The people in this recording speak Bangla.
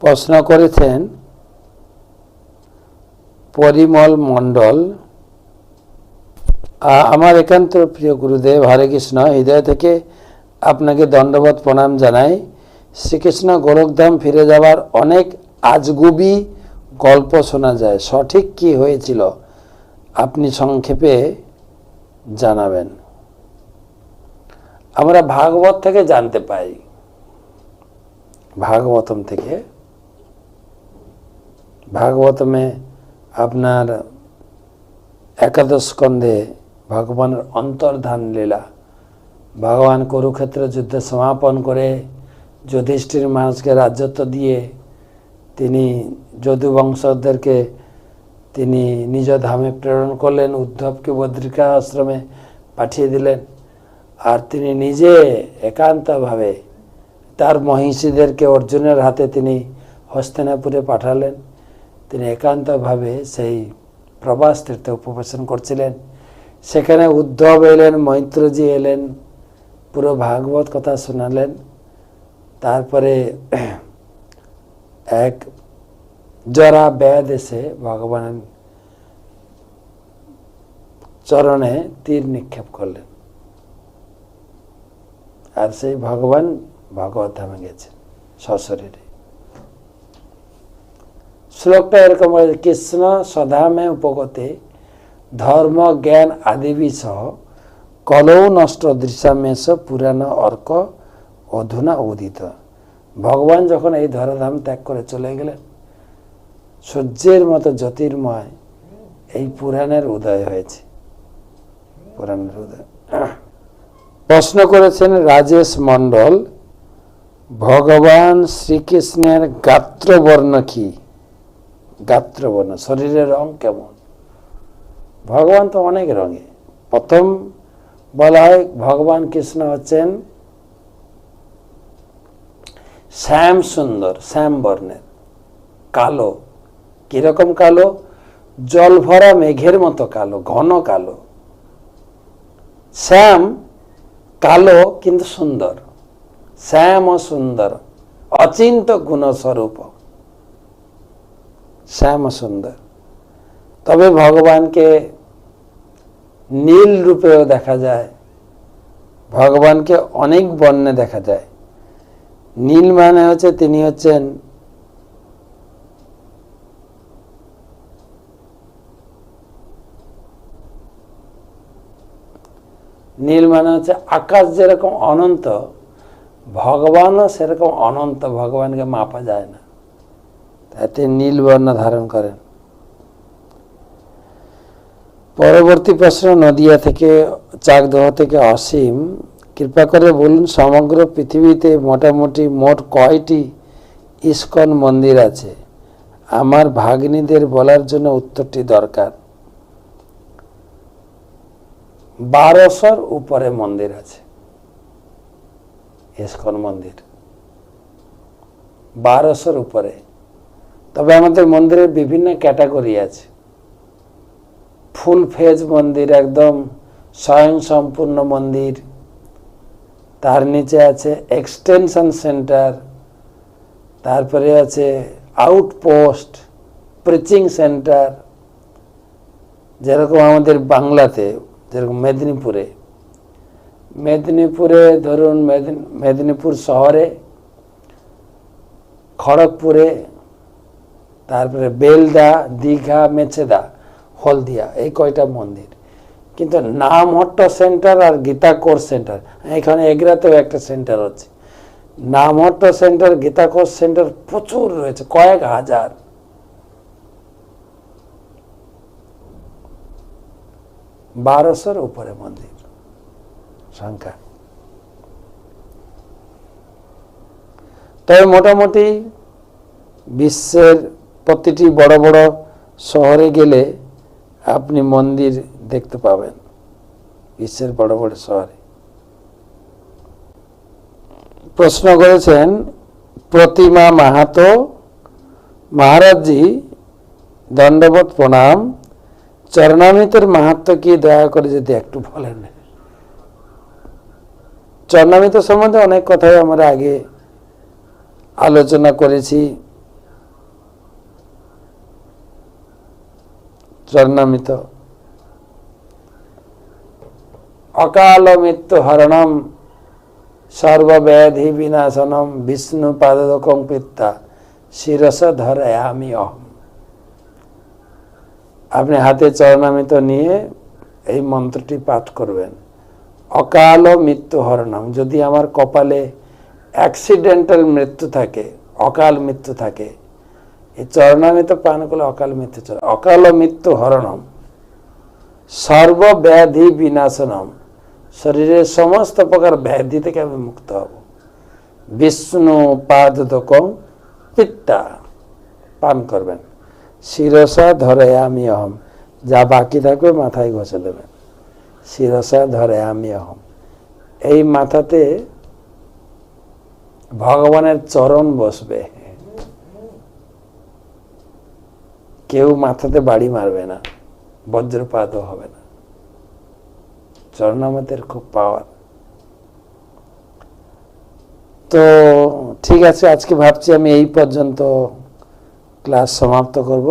প্রশ্ন করেছেন পরিমল মণ্ডল। আমার একান্ত প্রিয় গুরুদেব হরে কৃষ্ণ, হৃদয় থেকে আপনাকে দণ্ডবত প্রণাম জানাই। শ্রীকৃষ্ণ গোলকধাম ফিরে যাওয়ার অনেক আজগুবি গল্প শোনা যায়। সঠিক কি হয়েছিল আপনি সংক্ষেপে জানাবেন। আমরা ভাগবত থেকে জানতে পাই। ভাগবতম থেকে ভাগবতমে আপনার একাদশ স্কন্ধে ভগবানের অন্তর্ধান লীলা। ভগবান কুরুক্ষেত্র যুদ্ধ সমাপন করে যুধিষ্ঠির মানুষকে রাজত্ব দিয়ে তিনি যদু বংশধরকে তিনি নিজ ধামে প্রেরণ করলেন, উদ্ধবকে বদ্রিকা আশ্রমে পাঠিয়ে দিলেন। আর তিনি নিজে একান্তভাবে তার মহিষীদেরকে অর্জুনের হাতে তিনি হস্তিনাপুরে পাঠালেন। তিনি একান্তভাবে সেই প্রবাস তীর্থে উপবেশন করছিলেন। সেখানে উদ্ধব এলেন, মৈত্রজি এলেন, পুরো ভাগবত কথা শোনালেন। তারপরে এক জরা ব্যাদ এসে ভগবানের চরণে তীর নিক্ষেপ করলেন। আর সেই ভগবান ভগবত ধামে গেছেন সশরীরে। শ্লোকটা এরকম কৃষ্ণ সদামে উপগতে ধর্ম, জ্ঞান আদিবি সহ কলৌ নষ্ট দৃশ্যামেশ পুরাণ অর্ক অধুনা উদিত। ভগবান যখন এই ধরাধাম ত্যাগ করে চলে গেলেন, সূর্যের মতো জ্যোতির্ময় এই পুরাণের উদয় হয়েছে। পুরাণের উদয়। প্রশ্ন করেছেন রাজেশ মণ্ডল, ভগবান শ্রীকৃষ্ণের গাত্রবর্ণ কি? গাত্রবর্ণ, শরীরের রং কেমন? ভগবান তো অনেক রঙে। প্রথম বলা হয় ভগবান কৃষ্ণ হচ্ছেন শ্যাম সুন্দর, শ্যাম বর্ণের। কালো, কীরকম কালো? জল ভরা মেঘের মতো কালো, ঘন কালো। শ্যাম কালো কিন্তু সুন্দর। শ্যাম ও সুন্দর, অচিন্ত গুণ স্বরূপ শ্যাম সুন্দর। তবে ভগবানকে নীল রূপেও দেখা যায়, ভগবানকে অনেক বর্ণে দেখা যায়। নীল মানে হচ্ছে তিনি হচ্ছেন নীল মানে হচ্ছে আকাশ যেরকম অনন্ত, ভগবানও সেরকম অনন্ত, ভগবানকে মাপা যায় না। তাতে নীল বর্ণ ধারণ করেন। পরবর্তী প্রশ্ন, নদিয়া থেকে, চাকদহ থেকে অসীম। কৃপা করে বলুন, সমগ্র পৃথিবীতে মোটামুটি মোট কয়টি ইস্কন মন্দির আছে? আমার ভাগ্নীদের বলার জন্য উত্তরটি দরকার। বারোশোর উপরে মন্দির আছে। ইস্কন মন্দির। বারোশোর উপরে। তবে আমাদের মন্দিরের বিভিন্ন ক্যাটাগরি আছে। ফুল ফেজ মন্দির একদম স্বয়ং সম্পূর্ণ মন্দির। তার নিচে আছে এক্সটেনশন সেন্টার তারপরে আছে আউটপোস্ট প্রিচিং সেন্টার যেরকম আমাদের বাংলাতে, যেরকম মেদিনীপুরে। মেদিনীপুরে ধরুন, মেদিনী, মেদিনীপুর শহরে, খড়গপুরে তারপরে বেলদা দীঘা মেছেদা হলদিয়া, এই কয়টা মন্দির। কিন্তু নামহট্ট সেন্টার আর গীতা কোর্স সেন্টার। এখানে এগরাতেও একটা সেন্টার হচ্ছে Namhatta centre Gita course centre প্রচুর রয়েছে, কয়েক হাজার। বারোশোর উপরে মন্দির, সংখ্যা। তবে মোটামুটি বিশ্বের প্রতিটি বড় বড় শহরে গেলে আপনি মন্দির দেখতে পাবেন, বিশ্বের বড় বড় শহরে। প্রশ্ন করেছেন, প্রতিমা মাহাতো, মহারাজজি দণ্ডবত প্রণাম, চরণামৃতের মাহাত্ম কি দয়া করে যদি একটু বলেন। চরণামৃত সম্বন্ধে অনেক কথাই আমরা আগে আলোচনা করেছি। চরণামিত অকাল মৃত্যু হরণম সর্বব্যাধি বিনাশনম বিষ্ণু পাদকং পিত্তা শিরস আমি অহম আপনি হাতে চরণামিত নিয়ে এই মন্ত্রটি পাঠ করবেন। অকাল মৃত্যু হরণম যদি আমার কপালে অ্যাক্সিডেন্টাল মৃত্যু থাকে, অকাল মৃত্যু থাকে এই চরণামিত পান করলে অকাল মৃত্যু অকাল মৃত্যু হরণম। সর্বব্যাধি বিনাশনম। শরীরের সমস্ত প্রকার ব্যাধি থেকে আমি মুক্ত হব। বিষ্ণু পাদকম পিত্তা পান করবেন। শিরসা ধরে আমি অহম। যা বাকি থাকবে মাথায় ঘষে দেবেন। শিরসা ধরে আমি অহম। এই মাথাতে ভগবানের চরণ বসবে। কেউ মাথাতে বাড়ি মারবে না, বজ্রপাতও হবে না। চরণামতের খুব পাওয়ার তো ঠিক আছে, আজকে ভাবছি আমি এই পর্যন্ত ক্লাস সমাপ্ত করব।